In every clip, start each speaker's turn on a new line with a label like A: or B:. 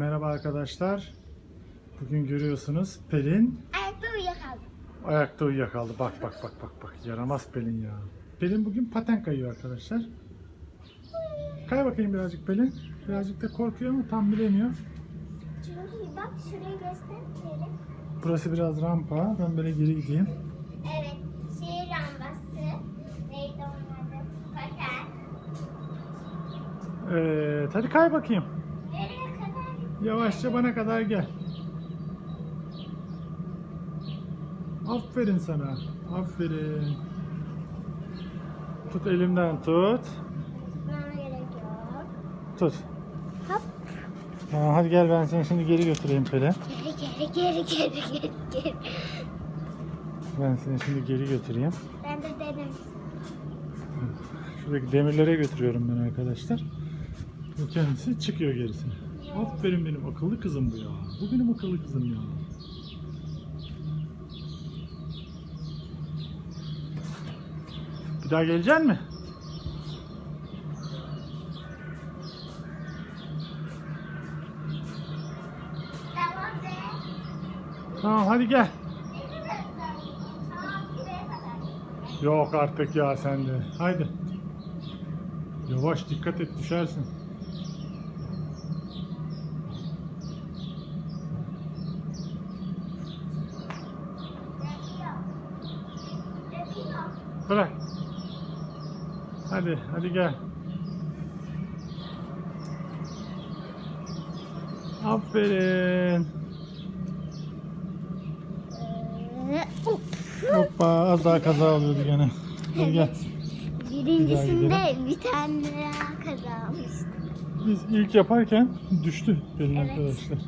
A: Merhaba arkadaşlar. Bugün görüyorsunuz Pelin
B: Ayakta uyuyakaldım.
A: ayakta uyuyakaldı. Bak bak bak bak bak. Yaramaz Pelin ya. Pelin bugün paten kayıyor arkadaşlar. Kay bakayım birazcık Pelin. Birazcık da korkuyor ama tam bilemiyor.
B: Çünkü bak şurayı gösterelim.
A: Burası biraz rampa. Ben böyle geri gideyim.
B: Evet. Şehir lambası. Neydi onun adı? Paten.
A: Evet. Hadi kay bakayım. Yavaşça bana kadar gel. Aferin sana. Aferin. Tut elimden tut.
B: Bana gerek yok.
A: Tut.
B: Hop.
A: Tamam hadi gel ben seni şimdi geri götüreyim Pelin.
B: Geri geri geri geri geri geri.
A: Ben seni şimdi geri götüreyim.
B: Ben de dedim.
A: Şuradaki demirlere götürüyorum ben arkadaşlar. Bu kendisi çıkıyor gerisine. Aferin benim akıllı kızım bu ya. Bu benim akıllı kızım ya. Bir daha gelecek mi?
B: Tamam
A: hadi gel. Yok artık ya sende. Haydi. Yavaş dikkat et düşersin. Bırak. Hadi, hadi gel. Aferin. Hoppa az daha kaza oluyordu gene. Hadi gel.
B: Birincisinde bir tane daha kazanmıştım.
A: Biz ilk yaparken düştü Pelin
B: Evet.
A: arkadaşlar.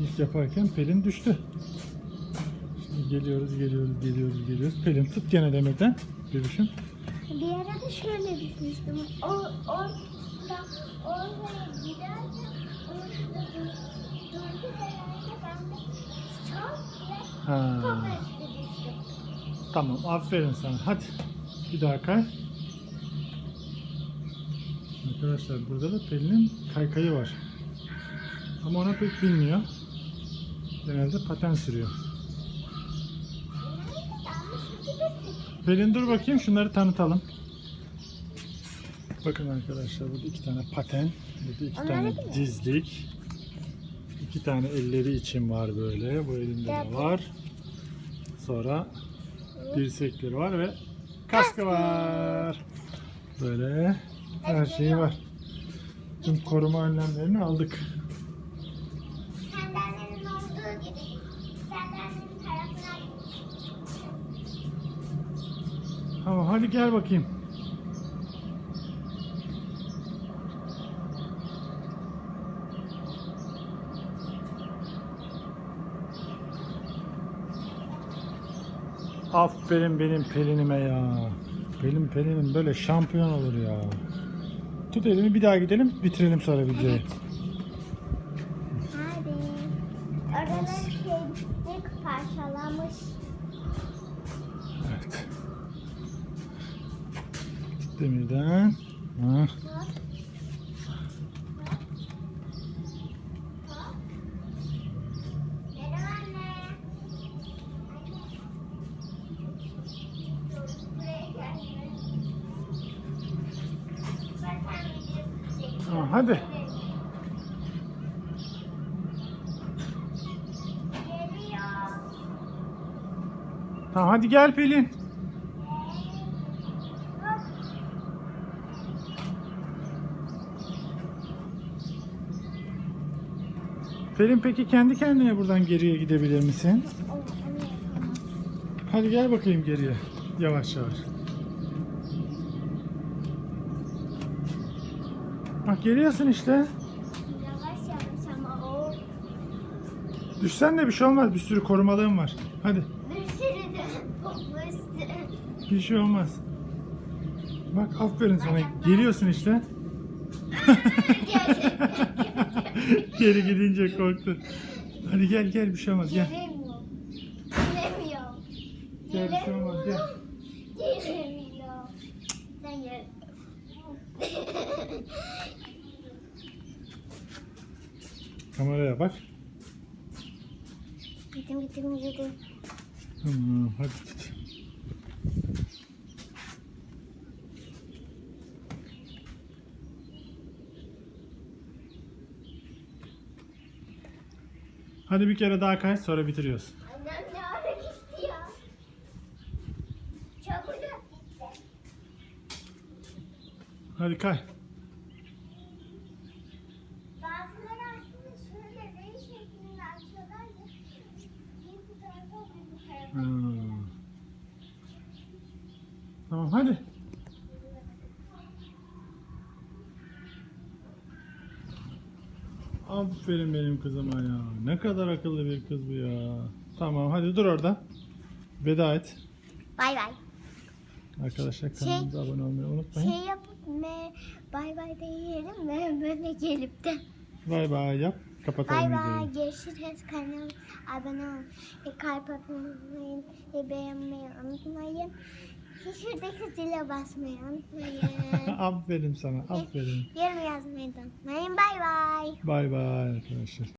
A: İlk yaparken Pelin düştü. Geliyoruz, geliyoruz, geliyoruz, geliyoruz. Pelin tut gene demirden. Görüşüm.
B: Bir ara da şöyle düşmüştüm. O, orada, oraya giderken orada dur, durdu herhalde ben de çok bile
A: Ha.
B: çok üstü düştüm.
A: Tamam, aferin sana. Hadi bir daha kay. Arkadaşlar burada da Pelin'in kaykayı var. Ama ona pek bilmiyor. Genelde paten sürüyor. Pelin dur bakayım şunları tanıtalım. Bakın arkadaşlar burada iki tane paten, burada iki
B: Onlar
A: tane dizlik, iki tane elleri için var böyle. Bu elinde de var. Sonra dirsekleri var ve kaskı var. Böyle her şeyi var. Tüm koruma önlemlerini aldık. Tamam hadi gel bakayım. Aferin benim Pelin'ime ya. Benim Pelin'im böyle şampiyon olur ya. Tut elimi bir daha gidelim bitirelim sonra videoyu.
B: Hadi. Oraları şeylik parçalamış.
A: Evet. Demirden. Ha.
B: Hop. Merhaba anne. Buraya gelme. Ben sen videosu çekeceğim.
A: Tamam, hadi. Tamam hadi gel Pelin. Pelin peki kendi kendine buradan geriye gidebilir misin? Hadi gel bakayım geriye. Yavaş yavaş. Bak geliyorsun işte.
B: Yavaş yavaş ama o
A: Düşsen de bir şey olmaz. Bir sürü korumalığım var. Hadi.
B: bir sürü de popüstü.
A: Bir şey olmaz. Bak aferin sana. Geliyorsun işte. Geri gidince korktu. Hadi gel gel bir şey olmaz gel.
B: Gelemiyorum. Gelemiyorum.
A: Gel bir şey olmaz gel.
B: Gelemiyorum. Sen gel.
A: Kameraya bak.
B: Gittim gittim gittim.
A: Tamam hadi tut. Hadi bir kere daha kay sonra bitiriyoruz.
B: Annem ne ara gitti ya? Çabucak gitti.
A: Hadi kay.
B: Bazıları aslında şöyle V şeklinde açıyorlar ya. Bir bu tarafa bir bu tarafa.
A: Hmm. Tamam hadi. Aferin benim kızıma ya. Ne kadar akıllı bir kız bu ya. Tamam hadi dur orada. Veda et.
B: Bay bay.
A: Arkadaşlar
B: Şey-
A: kanalımıza abone olmayı unutmayın.
B: Şey yapıp me bay bay diyelim ve böyle gelip de.
A: Bay bay yap. Kapatalım
B: Bay bay.
A: videoyu.
B: Görüşürüz. Kanalıma abone olun. E, kalp atmayı unutmayın. E, beğenmeyi unutmayın. Şuradaki zile basmayı unutmayın.
A: aferin sana. Aferin.
B: Yorum yazmayı da unutmayın. Bay bay.
A: Bay bay arkadaşlar.